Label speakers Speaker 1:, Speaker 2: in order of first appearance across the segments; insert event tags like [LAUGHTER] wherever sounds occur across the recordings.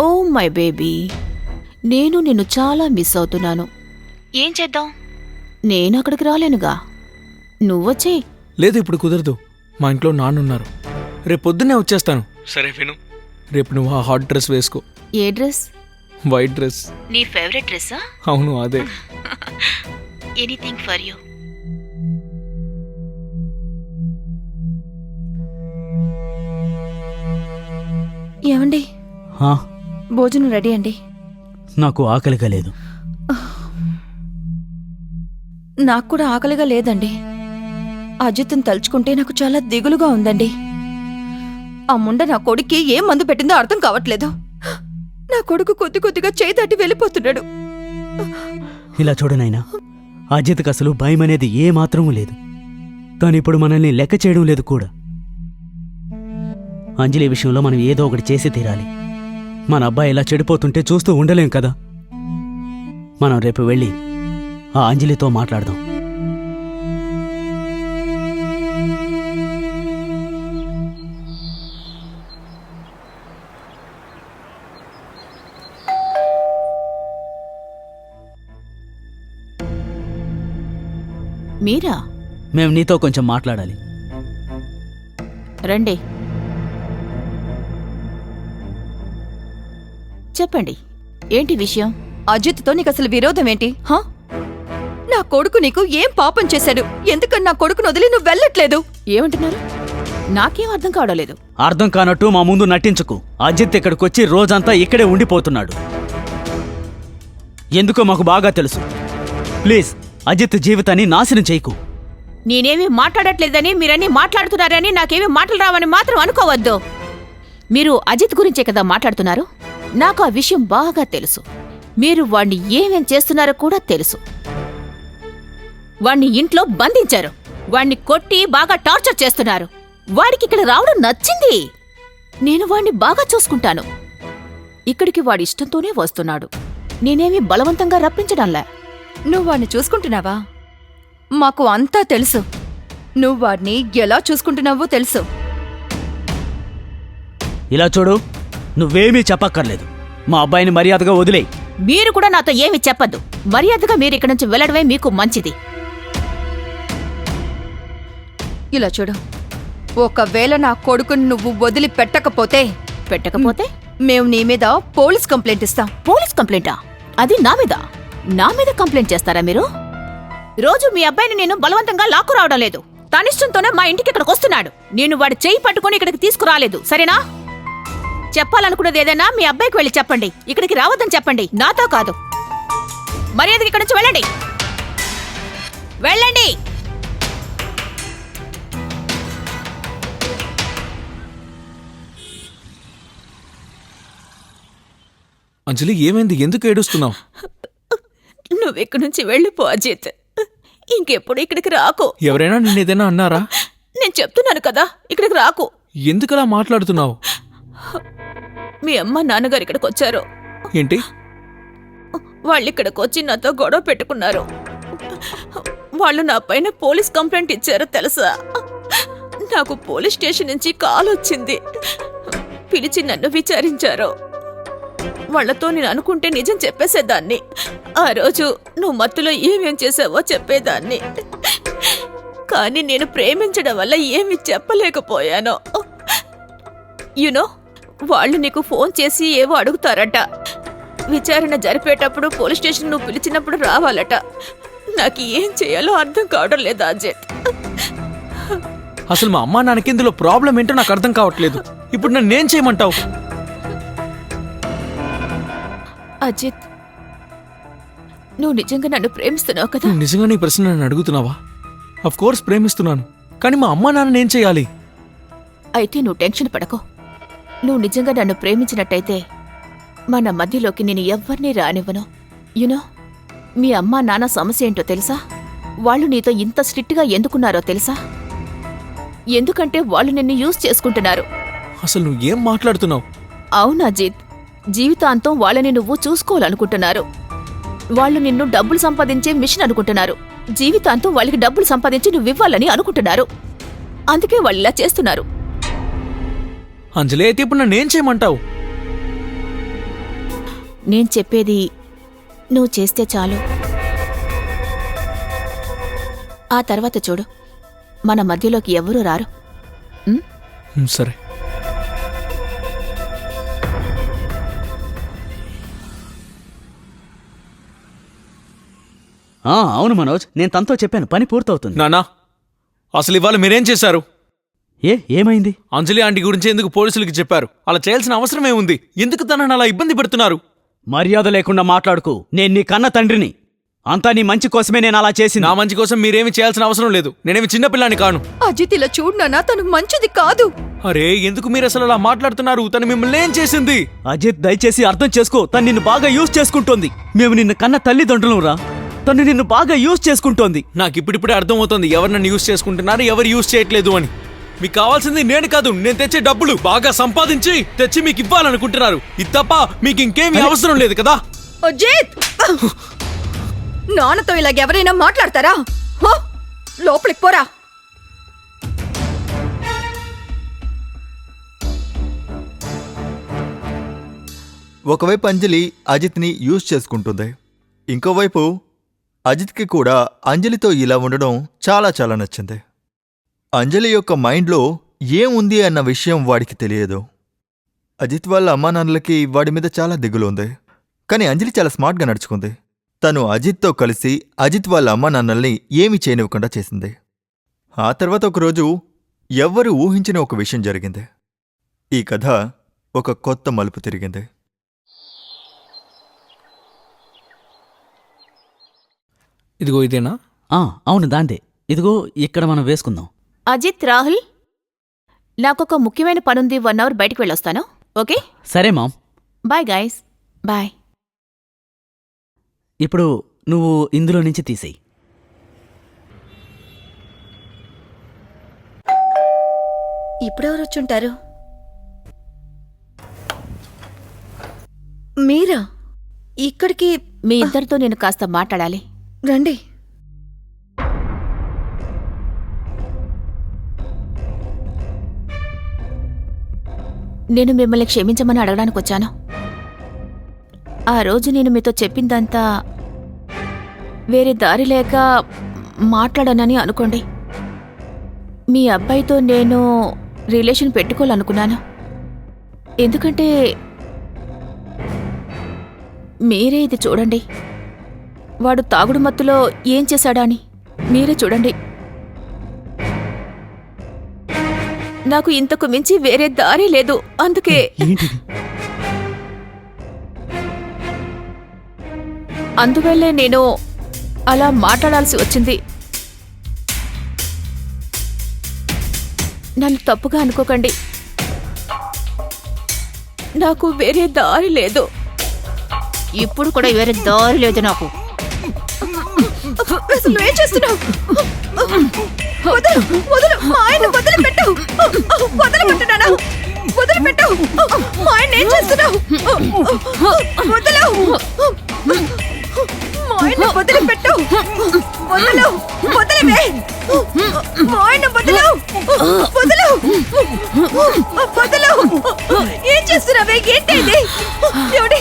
Speaker 1: Oh my baby నేను నిన్ను చాలా మిస్ అవుతున్నాను. ఏం చేద్దాం? నేను అక్కడికి రాలేనుగా. నువ్వొచ్చే
Speaker 2: లేదు ఇప్పుడు కుదరదు. మా ఇంట్లో నాన్నున్నారు. రేపు పొద్దున్నే వచ్చేస్తాను. సరే విను. రేపు నువ్వు ఆ హాట్ డ్రెస్ వేసుకో.
Speaker 1: ఏ డ్రెస్?
Speaker 2: White dress.
Speaker 1: నీ ఫేవరెట్ డ్రెస్సా?
Speaker 2: అవును అదే. [LAUGHS]
Speaker 1: Anything for you. ఏమండి?
Speaker 3: హా,
Speaker 1: భోజనం రెడీ అండి.
Speaker 3: నాకు ఆకలిగా లేదు.
Speaker 1: నాకు కూడా ఆకలిగా లేదండి. అజిత్ని తలుచుకుంటే నాకు చాలా దిగులుగా ఉందండి. ఆ ముండ నా కొడుక్కి ఏం మందు పెట్టిందో అర్థం కావట్లేదు. నా కొడుకు కొద్ది కొద్దిగా చేయి దాటి వెళ్ళిపోతున్నాడు.
Speaker 3: ఇలా చూడనైనా అజిత్కి అసలు భయం అనేది ఏ మాత్రమూ లేదు. తను ఇప్పుడు మనల్ని లెక్క చేయడం లేదు కూడా. అంజలి విషయంలో మనం ఏదో ఒకటి చేసి తీరాలి. మన అబ్బాయి ఇలా చెడిపోతుంటే చూస్తూ ఉండలేం కదా. మనం రేపు వెళ్ళి ఆ అంజలితో మాట్లాడదాం.
Speaker 1: మీరా?
Speaker 3: మేము నీతో కొంచెం మాట్లాడాలి.
Speaker 1: రండి. చెప్పండి. ఏంటి విషయం? అజిత్తో నీకు అసలు విరోధం ఏంటి? హా? నా కొడుకు నీకు ఏం పాపం చేశాడు? ఎందుకని నా కొడుకును వదిలి నువ్వు వెళ్ళట్లేదు? ఏమంటున్నారు? నాకేం అర్థం కావడం లేదు
Speaker 3: అర్థం కానట్టు మా ముందు నటించకు. అజిత్ ఇక్కడికి వచ్చి రోజంతా ఇక్కడే ఉండిపోతున్నాడు. ఎందుకో మాకు బాగా తెలుసు. ప్లీజ్ అజిత్ జీవితాన్ని నాశనం చేయకు.
Speaker 1: నేనేమి మాట్లాడట్లేదని మీరన్నీ మాట్లాడుతున్నారని నాకేమి మాటలు రావని మాత్రం అనుకోవద్దు. మీరు అజిత్ గురించే కదా మాట్లాడుతున్నారు? నాకు ఆ విషయం బాగా తెలుసు. మీరు వాణ్ణి ఏమేం చేస్తున్నారో కూడా తెలుసు. వాణ్ణి ఇంట్లో బంధించారు. వాణ్ణి కొట్టి బాగా టార్చర్ చేస్తున్నారు. వాడికి ఇక్కడ రావడం నచ్చింది. నేను వాణ్ణి బాగా చూసుకుంటాను. ఇక్కడికి వాడి ఇష్టంతోనే వస్తున్నాడు. నేనేమి బలవంతంగా రప్పించడంలే. నువ్వు వాణ్ణి చూసుకుంటున్నావా? మాకు అంతా తెలుసు. నువ్వు వాడిని ఎలా చూసుకుంటున్నావో తెలుసు.
Speaker 3: ఇలా చూడు. నువ్వేమీ చెప్పక్కర్లేదు. మా అబ్బాయిని మర్యాదగా వదిలేయి.
Speaker 1: మీరు కూడా నాతో ఏమి చెప్పద్దు. మర్యాదగా మీరు ఇక్కడి నుంచి వెళ్ళడమే మీకు మంచిది. ఇలా చూడు. ఒకవేళ నా కొడుకుని నువ్వు వదిలి పెట్టకపోతే? పెట్టకపోతే మేము నీ మీద పోలీస్ కంప్లైంట్ ఇస్తాం. పోలీస్ కంప్లైంటా? అది నా మీద. నా మీద కంప్లైంట్ చేస్తారా మీరు? రోజు మీ అబ్బాయిని నేను బలవంతంగా లాక్కు రావడం లేదు తనిష్టంతోనే మా ఇంటికి ఇక్కడికి వస్తున్నాడు. నేను వాడి చెయ్యి పట్టుకొని ఇక్కడికి తీసుకురాలేదు. సరేనా? చెప్పాలనుకున్నది ఏదైనా మీ అబ్బాయికి వెళ్ళి చెప్పండి. ఇక్కడికి రావద్దని చెప్పండి. నాతో కాదు. మర్యాదకి ఇక్కడి నుంచి వెళ్ళండి. వెళ్ళండి.
Speaker 2: అంజలి ఏమైంది? ఎందుకు ఏడుస్తున్నావు?
Speaker 1: నువ్వు ఇక్కడి నుంచి వెళ్ళిపో అజిత్. ఇంకెప్పుడు ఇక్కడికి రాకు.
Speaker 2: ఎవరైనా నిన్నేదైనా అన్నారా?
Speaker 1: నేను చెప్తున్నాను కదా ఇక్కడికి రాకు.
Speaker 2: ఎందుకలా మాట్లాడుతున్నావు?
Speaker 1: మీ అమ్మ నాన్నగారు ఇక్కడికి వచ్చారు.
Speaker 2: ఏంటి?
Speaker 1: వాళ్ళు ఇక్కడికి వచ్చి నాతో గొడవ పెట్టుకున్నారు. వాళ్ళు నా పైన పోలీస్ కంప్లైంట్ ఇచ్చారో తెలుసా? నాకు పోలీస్ స్టేషన్ నుంచి కాల్ వచ్చింది. పిలిచి నన్ను విచారించారు. వాళ్ళతో నేను అనుకుంటే నిజం చెప్పేసేదాన్ని. ఆ రోజు నువ్వు మత్తులో ఏమేం చేసావో చెప్పేదాన్ని. కానీ నేను ప్రేమించడం వల్ల ఏమి చెప్పలేకపోయాను. యునో వాళ్ళు నీకు ఫోన్ చేసి ఏవో అడుగుతారట. విచారణ జరిపేటప్పుడు పోలీస్ స్టేషన్ నువ్వు పిలిచినప్పుడు రావాలట. నాకు ఏం చేయాలో అర్థం కావడం లేదు అజయ్.
Speaker 2: అసలు మా అమ్మా నాన్నకి ఇందులో ప్రాబ్లం ఏంటో నాకు అర్థం కావట్లేదు. ఇప్పుడు నన్ను ఏం చేయమంటావు?
Speaker 1: అజిత్ నువ్వు నిజంగా నన్ను ప్రేమిస్తున్నావు కదా?
Speaker 2: నిజంగా నీ ప్రశ్న నన్ను అడుగుతున్నావా? అఫ్ కోర్స్ ప్రేమిస్తున్నాను. కానీ మా అమ్మా నాన్న ఏం చేయాలి?
Speaker 1: అయితే నువ్వు టెన్షన్ పడకో. నువ్వు నిజంగా నన్ను ప్రేమించినట్టయితే మన మధ్యలోకి నేను ఎవ్వరినీ రానివ్వను. యునో మీ అమ్మా నాన్న సమస్య ఏంటో తెలుసా? వాళ్ళు నీతో ఇంత స్ట్రిక్ట్గా ఎందుకున్నారో తెలుసా? ఎందుకంటే వాళ్ళు నిన్ను యూజ్ చేసుకుంటున్నారు.
Speaker 2: అసలు నువ్వు ఏం మాట్లాడుతున్నావు?
Speaker 1: అవునా అజిత్ జీవితాంతం వాళ్ళని నువ్వు చూసుకోవాలనుకుంటున్నారు. వాళ్ళు నిన్ను డబ్బులు సంపాదించే మిషన్ అనుకుంటున్నారు. జీవితాంతం వాళ్ళకి డబ్బులు సంపాదించి నువ్వు ఇవ్వాలని అనుకుంటున్నారు. అందుకే వాళ్ళు ఇలా చేస్తున్నారు.
Speaker 2: అంజలి అయితే ఇప్పుడు నన్ను ఏం చేయమంటావు?
Speaker 1: నేను చెప్పేది నువ్వు చేస్తే చాలు. ఆ తర్వాత చూడు. మన మధ్యలోకి ఎవరూ రారు?
Speaker 2: ఉమ్, సరే.
Speaker 3: ఆ, అవును మనోజ్ నేను తనతో చెప్పాను పని పూర్తవుతుంది.
Speaker 2: నానా అసలు ఇవాళ మీరేం చేశారు?
Speaker 3: ఏ ఏమైంది?
Speaker 2: అంజలి ఆంటీ గురించి ఎందుకు పోలీసులకి చెప్పారు? అలా చేయాల్సిన అవసరం ఏముంది? ఎందుకు తనని అలా ఇబ్బంది పెడుతున్నారు?
Speaker 3: మర్యాద లేకుండా మాట్లాడుకు. నేను నీ కన్న తండ్రిని. అంతా నీ మంచి కోసమే నేను అలా చేసింది.
Speaker 2: నా మంచి కోసం మీరేమి చేయాల్సిన అవసరం లేదు. నేనేమి చిన్నపిల్లాని కాను.
Speaker 4: అజిత్ ఇలా చూడు నాన్న తను మంచిది కాదు.
Speaker 2: అరే ఎందుకు మీరు అసలు అలా మాట్లాడుతున్నారు? తను మిమ్మల్ని ఏం చేసింది?
Speaker 3: అజిత్ దయచేసి అర్థం చేసుకో. తను నిన్ను బాగా యూజ్ చేసుకుంటోంది. మేము నిన్ను కన్న తల్లిదండ్రులం రా. తను నిన్ను బాగా యూజ్ చేసుకుంటోంది.
Speaker 2: నాకు ఇప్పుడిప్పుడే అర్థమవుతోంది ఎవరు నన్ను యూజ్ చేసుకుంటున్నారు ఎవరు యూజ్ చేయట్లేదు అని. మీకు కావాల్సింది నేను కాదు నేను తెచ్చే డబ్బులు బాగా సంపాదించి తెచ్చి మీకు ఇవ్వాలనుకుంటున్నారు. ఇది తప్ప మీకు ఇంకేమీ అవసరం లేదు కదా?
Speaker 4: అజిత్! నాన్నతో ఇలాగ ఎవరైనా మాట్లాడతారా! లోపలికి పోరా.
Speaker 5: ఒకవైపు అంజలి అజిత్ని యూజ్ చేసుకుంటుంది ఇంకోవైపు అజిత్కి కూడా అంజలితో ఇలా ఉండడం చాలా చాలా నచ్చింది. అంజలి యొక్క మైండ్లో ఏముంది అన్న విషయం వాడికి తెలియదు. అజిత్ వాళ్ళ అమ్మానాన్నలకి వాడి మీద చాలా దిగులు ఉంది కానీ అంజలి చాలా స్మార్ట్గా నడుచుకుంది. తను అజిత్తో కలిసి అజిత్ వాళ్ళ అమ్మానాన్నల్ని ఏమీ చేయనివ్వకుండా చేసింది. ఆ తర్వాత ఒకరోజు ఎవ్వరూ ఊహించిన ఒక విషయం జరిగింది. ఈ కథ ఒక కొత్త మలుపు తిరిగింది.
Speaker 2: ఇదిగో ఇదేనా?
Speaker 3: ఆ, అవును దాందే. ఇదిగో ఇక్కడ మనం వేసుకుందాం.
Speaker 1: అజిత్ రాహుల్? నాకొక ముఖ్యమైన పనుంది వన్ అవర్ బయటికి వెళ్ళొస్తాను ఓకే?
Speaker 3: సరే మామ్.
Speaker 1: Bye guys. బాయ్.
Speaker 3: ఇప్పుడు నువ్వు ఇందులో నుంచి తీసేయి.
Speaker 4: ఇప్పుడెవరు వచ్చుంటారు మీరా? ఇక్కడికి
Speaker 1: మీ ఇద్దరితో నేను కాస్త మాట్లాడాలి.
Speaker 4: రండి.
Speaker 1: నేను మిమ్మల్ని క్షమించమని అడగడానికి వచ్చాను. ఆ రోజు నేను మీతో చెప్పిందంతా వేరే దారి లేక మాట్లాడనని అనుకోండి. మీ అబ్బాయితో నేను రిలేషన్ పెట్టుకోవాలనుకున్నాను. ఎందుకంటే మీరే ఇది చూడండి. వాడు తాగుడు మత్తులో ఏం చేశాడా అని మీరే చూడండి. నాకు ఇంతకు మించి వేరే దారి లేదు. అందుకే
Speaker 3: ఏంటిది?
Speaker 1: అందువల్లే నేను అలా మాట్లాడాల్సి వచ్చింది. నన్ను తప్పుగా అనుకోకండి. నాకు వేరే దారి లేదు. ఇప్పుడు కూడా వేరే దారి లేదు నాకు.
Speaker 4: అసలు ఏం చేస్తున్నావు? ఏం చేస్తున్నావు వదిలి పెట్టు వదలు. వదిలివే. మా ఆయన వదలు. వదలు. ఏం చేస్తున్నావే? ఏంటి ఇది? ఏమండి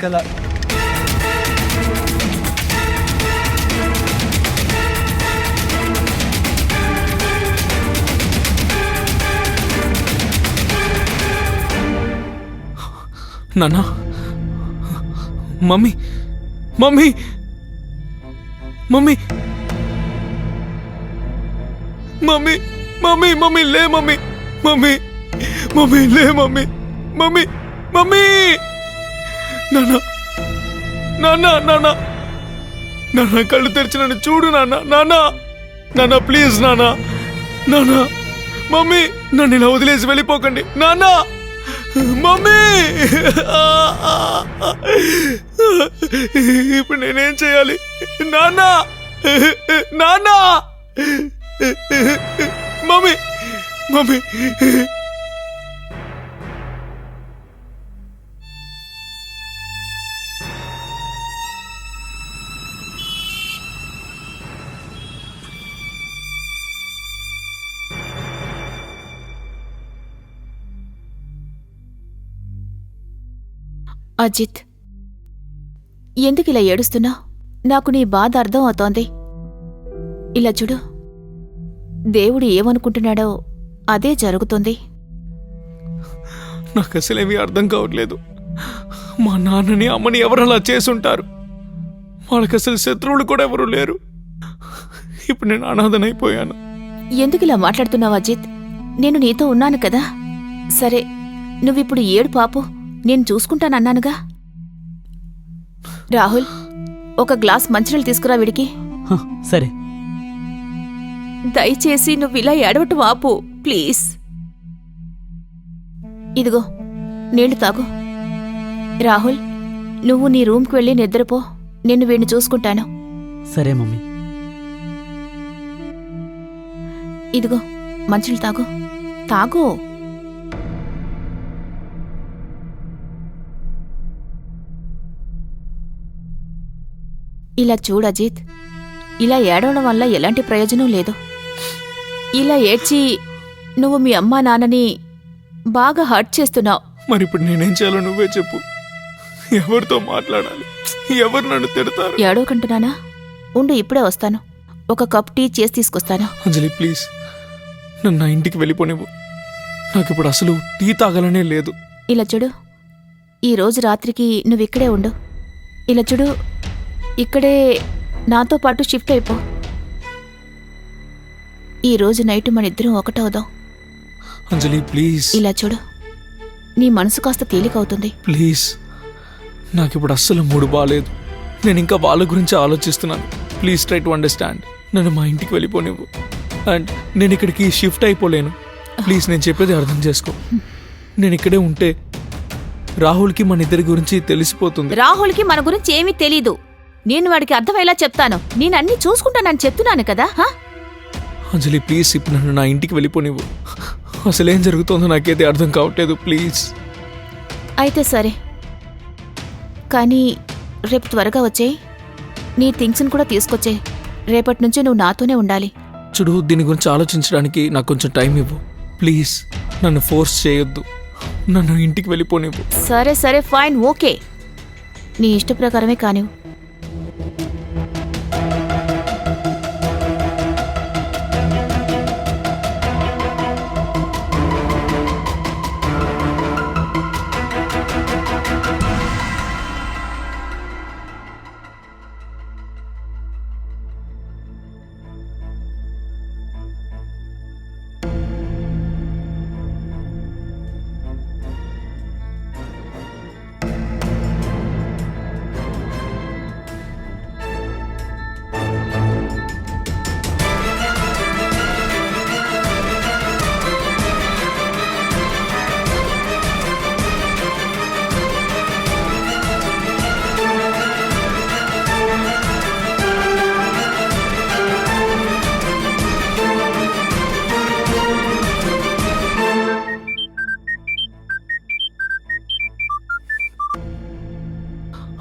Speaker 6: yakala. Nana.
Speaker 2: Mummy. Mummy. Mummy. Mummy. Mummy, mummy le mummy. Mummy. Mummy le mummy. Mummy. Mummy. mummy. నాన్న. నాన్న నాన్న. నాన్న కళ్ళు తెరిచి నన్ను చూడు నాన్న. నాన్న. నాన్న ప్లీజ్ నాన్న. నాన్న. మమ్మీ నన్ను ఇలా వదిలేసి వెళ్ళిపోకండి. నాన్న. మమ్మీ. ఇప్పుడు నేనేం చేయాలి? నాన్న. నాన్న. మమ్మీ. మమ్మీ.
Speaker 1: అజిత్. ఎందుకు ఇలా ఏడుస్తున్నా? నాకు నీ బాధ అర్థం అవుతోంది. ఇలా చూడు. దేవుడు ఏమనుకుంటున్నాడో అదే జరుగుతుంది.
Speaker 2: నాకు అసలేమీ అర్థం కావట్లేదు. మా నాన్నని అమ్మని ఎవరు అలా చేసుంటారు? వాళ్ళకి అసలు శత్రువులు కూడా ఎవరు లేరు. ఇప్పుడు నేను అనాథనైపోయాను
Speaker 1: ఎందుకు ఇలా మాట్లాడుతున్నావు అజిత్? నేను నీతో ఉన్నాను కదా. సరే నువ్విప్పుడు ఏడు పాపు. నేను చూసుకుంటానన్నానుగా. రాహుల్ ఒక గ్లాస్ మంచినీళ్ళు తీసుకురా వీడికి.
Speaker 3: హ, సరే.
Speaker 1: దయచేసి నువ్వు ఇలా ఏడవటం ఆపు ప్లీజ్. ఇదిగో నీళ్ళు తాగు. రాహుల్ నువ్వు నీ రూమ్కి వెళ్ళి నిద్రపో నేను వీడిని చూసుకుంటాను.
Speaker 3: సరే మమ్మీ.
Speaker 1: ఇదిగో మంచినీళ్ళు తాగు. తాగు. ఇలా చూడు అజిత్. ఇలా ఏడవడం వల్ల ఎలాంటి ప్రయోజనం లేదు. ఇలా ఏడ్చి నువ్వు మీ అమ్మా నాన్నని బాగా హర్ట్ చేస్తున్నావు.
Speaker 2: మరి ఇప్పుడు నేనేం చేయాలో నువ్వే చెప్పు. ఎవరితో మాట్లాడాలి? ఎవరు నన్ను తిడతారు?
Speaker 1: ఏడవకంటున్నానా ఉండు ఇప్పుడే వస్తాను. ఒక కప్ టీ చేసి తీసుకొస్తాను.
Speaker 2: అంజలి ప్లీజ్. నన్ను నా ఇంటికి వెళ్ళిపోనివ్వు. నాకు ఇప్పుడు అసలు టీ తాగాలనే లేదు.
Speaker 1: ఇలా చూడు. ఈ రోజు రాత్రికి నువ్వు ఇక్కడే ఉండు. ఇలా చూడు. ఇక్కడే నాతో పాటు షిఫ్ట్ అయిపో. ఈ రోజు నైట్ మన ఇద్దరం ఒకటవుదాం
Speaker 2: అంజలి ప్లీజ్
Speaker 1: ఇలా చూడు. నీ మనసు కాస్త తేలికవుతుంది
Speaker 2: ప్లీజ్ నాకు ఇప్పుడు అస్సలు మూడు బాగాలేదు నేను ఇంకా వాళ్ళ గురించి ఆలోచిస్తున్నాను. ప్లీజ్ ట్రై టు అండర్స్టాండ్ నన్ను మా ఇంటికి వెళ్ళిపోనివ్వు. అండ్ నేను ఇక్కడికి షిఫ్ట్ అయిపోలేను. ప్లీజ్ నేను చెప్పేది అర్థం చేసుకో. నేను ఇక్కడే ఉంటే రాహుల్కి మన ఇద్దరి గురించి తెలిసిపోతుంది.
Speaker 1: రాహుల్కి మన గురించి ఏమీ తెలీదు. నేను వాడికి అర్థమయ్యేలా చెప్తాను. నేను అన్ని చూసుకుంటానని చెప్తున్నాను కదా హా?
Speaker 2: అంజలి ప్లీజ్ ఇప్పుడు నన్ను నా ఇంటికి వెళ్ళిపోనివ్వు. అసలు ఏం జరుగుతుందో నాకైతే అర్థం కావట్లేదు ప్లీజ్.
Speaker 1: అయితే సరే. కానీ రేపు త్వరగా వచ్చేయ్. నీ థింగ్స్ని కూడా తీసుకొచ్చేయ్. రేపటి నుంచి నువ్వు నాతోనే ఉండాలి.
Speaker 2: చూడు దీని గురించి ఆలోచించడానికి నాకు కొంచెం టైం ఇవ్వు. ప్లీజ్ నన్ను ఫోర్స్ చేయొద్దు. నన్ను ఇంటికి వెళ్ళిపోనివ్వు.
Speaker 1: సరే సరే ఫైన్ ఓకే. నీ ఇష్ట ప్రకారమే కానివ్వు.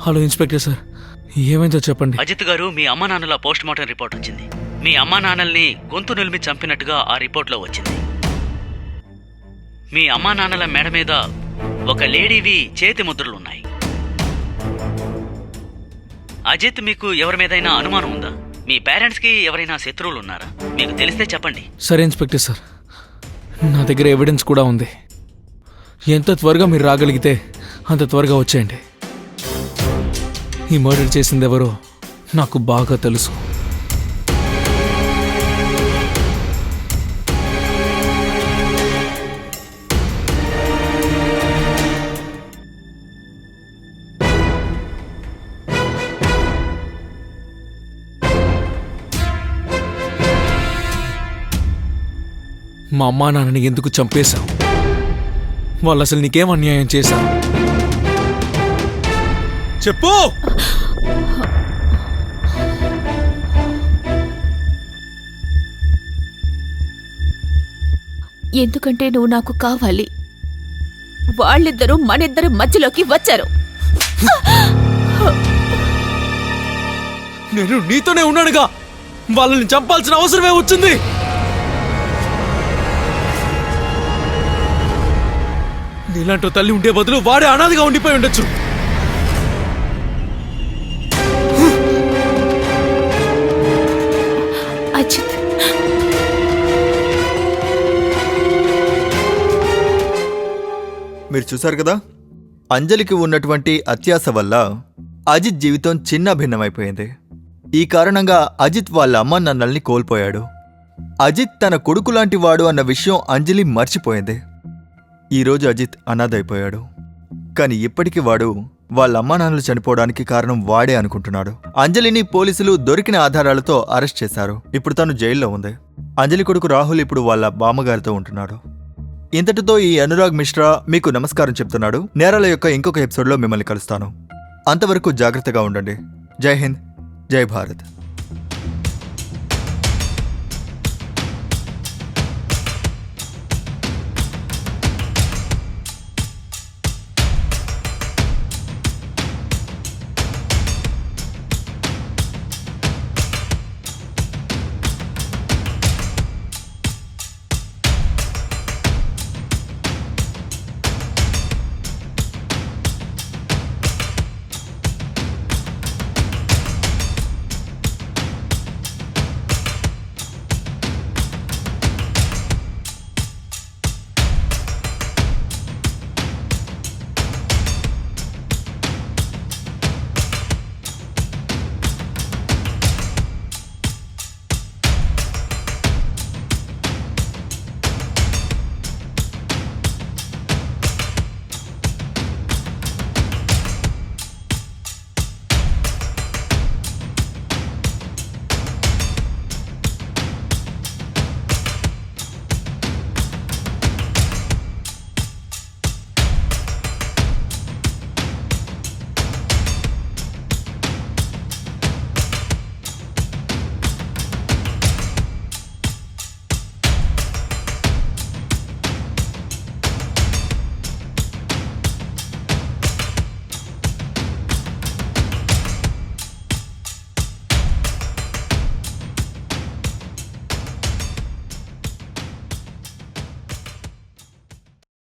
Speaker 2: హలో ఇన్స్పెక్టర్ సార్ ఏమైందో చెప్పండి.
Speaker 3: అజిత్ గారు మీ అమ్మా నాన్నల పోస్ట్ మార్టం రిపోర్ట్ వచ్చింది. మీ అమ్మా నాన్నల్ని గొంతు నిలిమి చంపినట్టుగా ఆ రిపోర్ట్లో వచ్చింది. మీ అమ్మా నాన్నల మెడ మీద ఒక లేడీవి చేతి ముద్రలున్నాయి. అజిత్ మీకు ఎవరి మీదైనా అనుమానం ఉందా? మీ పేరెంట్స్కి ఎవరైనా శత్రువులు ఉన్నారా మీకు తెలిస్తే చెప్పండి.
Speaker 2: సరే ఇన్స్పెక్టర్ సార్ నా దగ్గర ఎవిడెన్స్ కూడా ఉంది. ఎంత త్వరగా మీరు రాగలిగితే అంత త్వరగా వచ్చేయండి. ఈ మర్డర్ చేసింది ఎవరో నాకు బాగా తెలుసు. మా అమ్మా నాన్నని ఎందుకు చంపేశావు? వాళ్ళు అసలు నీకేం అన్యాయం చేశారు చెప్పు.
Speaker 1: ఎందుకంటే నువ్వు నాకు కావాలి. వాళ్ళిద్దరూ మనిద్దరి మధ్యలోకి వచ్చారు.
Speaker 2: నేను నీతోనే ఉన్నానుగా. వాళ్ళని చంపాల్సిన అవసరమే వచ్చింది. నీలాంటి తల్లి ఉండే బదులు వాడే అనాదిగా ఉండిపోయి ఉండొచ్చు.
Speaker 5: చూశారు కదా? అంజలికి ఉన్నటువంటి అత్యాస వల్ల అజిత్ జీవితం చిన్న భిన్నమైపోయింది. ఈ కారణంగా అజిత్ వాళ్ళ అమ్మ నన్నల్ని కోల్పోయాడు. అజిత్ తన కొడుకు లాంటి వాడు అన్న విషయం అంజలి మర్చిపోయింది. ఈరోజు అజిత్ అనాథైపోయాడు. కానీ ఇప్పటికీ వాడు వాళ్ళ అమ్మా నాన్నలు చనిపోవడానికి కారణం వాడే అనుకుంటున్నాడు. అంజలిని పోలీసులు దొరికిన ఆధారాలతో అరెస్ట్ చేశారు. ఇప్పుడు తను జైల్లో ఉంది. అంజలి కొడుకు రాహుల్ ఇప్పుడు వాళ్ళ బామ్మగారితో ఉంటున్నాడు. ఇంతటితో ఈ అనురాగ్ మిశ్రా మీకు నమస్కారం చెప్తున్నాడు. నేరాల యొక్క ఇంకొక ఎపిసోడ్లో మిమ్మల్ని కలుస్తాను. అంతవరకు జాగ్రత్తగా ఉండండి. జై హింద్. జై భారత్.